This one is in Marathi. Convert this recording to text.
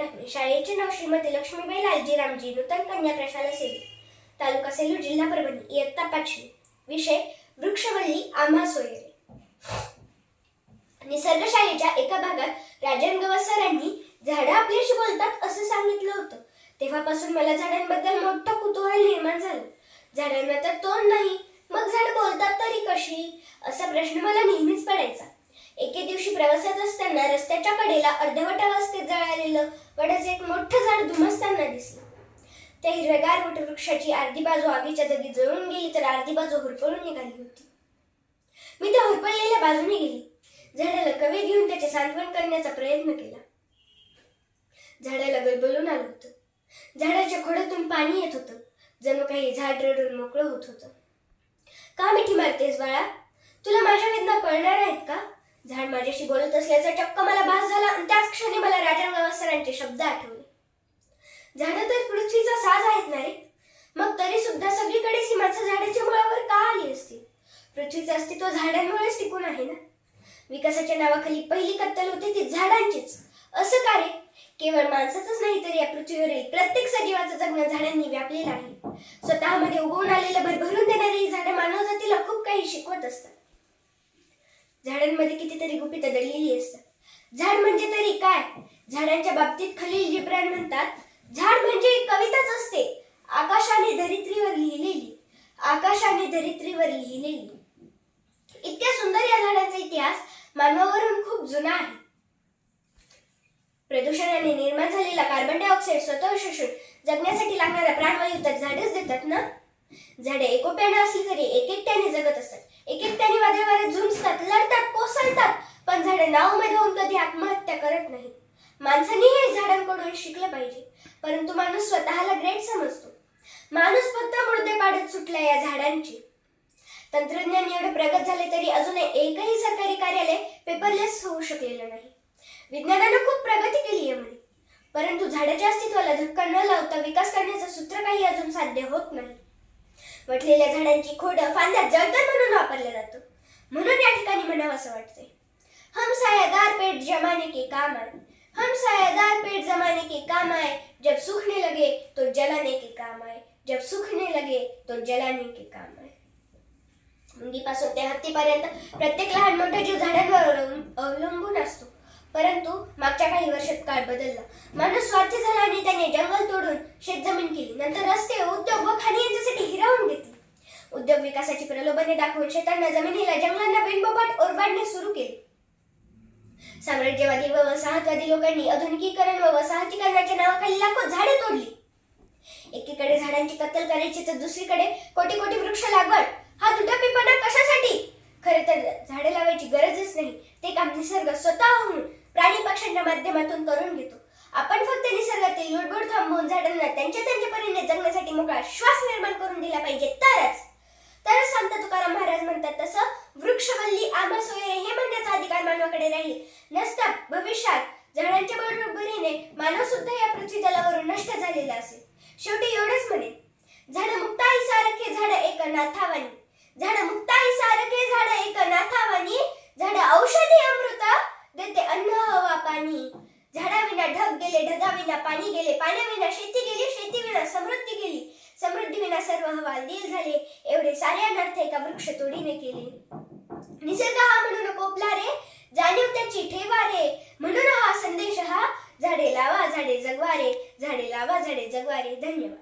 लक्ष्मीबाई लालजी रामजी नूतन कन्या प्रशाला सेवी तालुका सेलू जिल्हा परभणी इयत्ता पाचवी. विषय वृक्षवल्ली आम्हा सोयरे. निसर्गशाळेच्या एका भागात राजन गवस सरांनी झाडं आपल्याशी बोलतात असं सांगितलं होतं. तेव्हापासून मला झाडांबद्दल मोठं कुतूहल निर्माण झालं. झाडांना तर तोंड नाही मग झाड बोलतात तरी कशी? असा प्रश्न मला नेहमीच पडायचा. एके दिवशी प्रवासात असताना रस्त्याच्या कडेला अर्धवट अवस्थेत जळालेलं वडाचं एक मोठं झाड धुमसताना दिसलं. त्या हिरव्यागार वटवृक्षाची अर्धी बाजू आगीच्या जागी जळून गेली तर अर्धी बाजू हुरपळून निघाली होती. मी त्या हुरपळलेल्या बाजूने गेली. झाडाला कवी घेऊन त्याचे सांत्वन करण्याचा प्रयत्न केला. झाडाला गलबलून आलं होतं. झाडाच्या खोडातून पाणी येत होतं. जणू काही झाड रडून मोकळं होत होतं. का मिठी मारतेस बाळा? तुला माझ्या वेदना कळणार आहेत का? झाड माझ्याशी बोलत असल्याचा चक्क मला भास झाला आणि त्याच क्षणी मला राजन सरांचे शब्द आठवले. झाडं तर पृथ्वीचा साज आहेत ना रे? मग तरी सुद्धा सगळीकडे ही माणसं झाडाच्या मुळावर का आली असतील? पृथ्वीचं अस्तित्व झाडांमुळेच टिकून आहे ना? विकासाच्या नावाखाली पहिली कत्तल होती ती झाडांचीच. असं का रे? केवळ माणसाचंच नाही तर या पृथ्वीवरील प्रत्येक सजीवाचं जगणं झाडांनी व्यापलेलं आहे. स्वतःमध्ये उगवून आलेलं भरभरून देणारी ही झाडं मानवजातीला खूप काही शिकवत असतात. झाडांमध्ये कितीतरी गुपित दडलेली असतात. झाड म्हणजे तरी काय? झाडांच्या बाबतीत खलील जिब्रान म्हणतात झाड म्हणजे एक कविताच असते. आकाशाने धरित्रीवर लिहिलेली. आकाशाने धरित्रीवर लिहिलेली. इतक्या सुंदर या झाडांचा इतिहास मानवावरून खूप जुना आहे. प्रदूषणाने निर्माण झालेला कार्बन डायऑक्साईड स्वतः शोषून जगण्यासाठी लागणारा प्राणवायू तर झाडेच देतात ना? झाडे एकोप्याने असली तरी एक एकट्याने जगत असतात. एक एकट्याने वादे वाऱ्यात झुंजतात लढतात कोसळतात पण झाडे नाव होऊन कधी आत्महत्या करत नाही माणसाने हे झाडांकडून शिकलं पाहिजे परंतु माणूस स्वतःला ग्रेट समजतो. माणूस फक्त मुर्दे पाडत सुटला या झाडांची. तंत्रज्ञान एवढे प्रगत झाले तरी अजून एकही सरकारी कार्यालय पेपरलेस होऊ शकलेलं नाही. विज्ञानानं खूप प्रगती केली आहे म्हणे. परंतु झाडाच्या अस्तित्वाला धक्का न लावता विकास करण्याचं सूत्र काही अजून साध्य होत नाही. वटलेल्या झाडांची खोड फांद्या जळतर म्हणून वापरला जातो. म्हणून या ठिकाणी म्हणावं असं वाटते हम सायादार पेड़ जमाने के काम आए हम सायादार पेड़ जमाने के काम आए जब सूखने लगे तो जलाने के काम आए जब सूखने लगे तो जलाने के काम आए मुंगीपासून ते हत्तीपर्यंत प्रत्येक लहान मोठा जीव झाडांवर अवलंबून असतो. परंतु मागच्या काही वर्षात काळ बदलला. माणूस स्वार्थी झाला आणि त्याने जंगल तोडून शेतजमीन केली. नंतर रस्ते उद्योग व खाणी उद्योग विकासाची प्रलोभने दाखवून शेतांना जमिनीला जंगलांना बिनबोबाट ओरबाडणे सुरू केले. साम्राज्यवादी व वसाहतवादी लोकांनी आधुनिकीकरण व वसाहतीकरणाच्या नावाखाली लाखो झाडे तोडली. एकीकडे झाडांची कत्तल करायची तर दुसरीकडे कोटी कोटी वृक्ष लागवड. हा दुटप्पीपणा कशासाठी? खरे तर झाडे लावायची गरजच नाही. ते काम निसर्ग स्वतःहून प्राणी पक्ष्यांच्या माध्यमातून करून घेतो. आपण फक्त निसर्गातील लुडबुड थांबवून झाडांना त्यांच्या त्यांच्या परीने जगण्यासाठी मोकळा श्वास निर्माण करून दिला पाहिजे तरच. तर संत तुकाराम महाराज म्हणतात तसं वृक्षवल्ली आम्हा सोयरे हे म्हणण्याचा अधिकार मानवाकडे राहील. नसता भविष्यात झाडांच्या बरोबरीने मानव सुद्धा या पृथ्वी तलावरून नष्ट झालेला असेल. शेवटी एवढंच म्हणेन. झाड मुक्ताई सारखे झाड एक नाथावानी. झाड मुक्ताई सारखे झाड एक नाथावानी. झाड औषधी अमृत देते अन्न हवा पाणी. झाडाविना ढग गेले ढगाविना पाणी गेले पाण्याविना शेती गेली शेतीविना समृद्धी गेली. समृद्धी विना सर्व हवाल दिल झाले. एवढे सारे अनर्थ एका वृक्ष तोडीने केले. निसर्ग हा म्हणून कोपला रे जाणीव त्याची ठेवा रे म्हणून हा संदेश हा झाडे लावा झाडे जगवारे झाडे लावा झाडे जगवारे. धन्यवाद.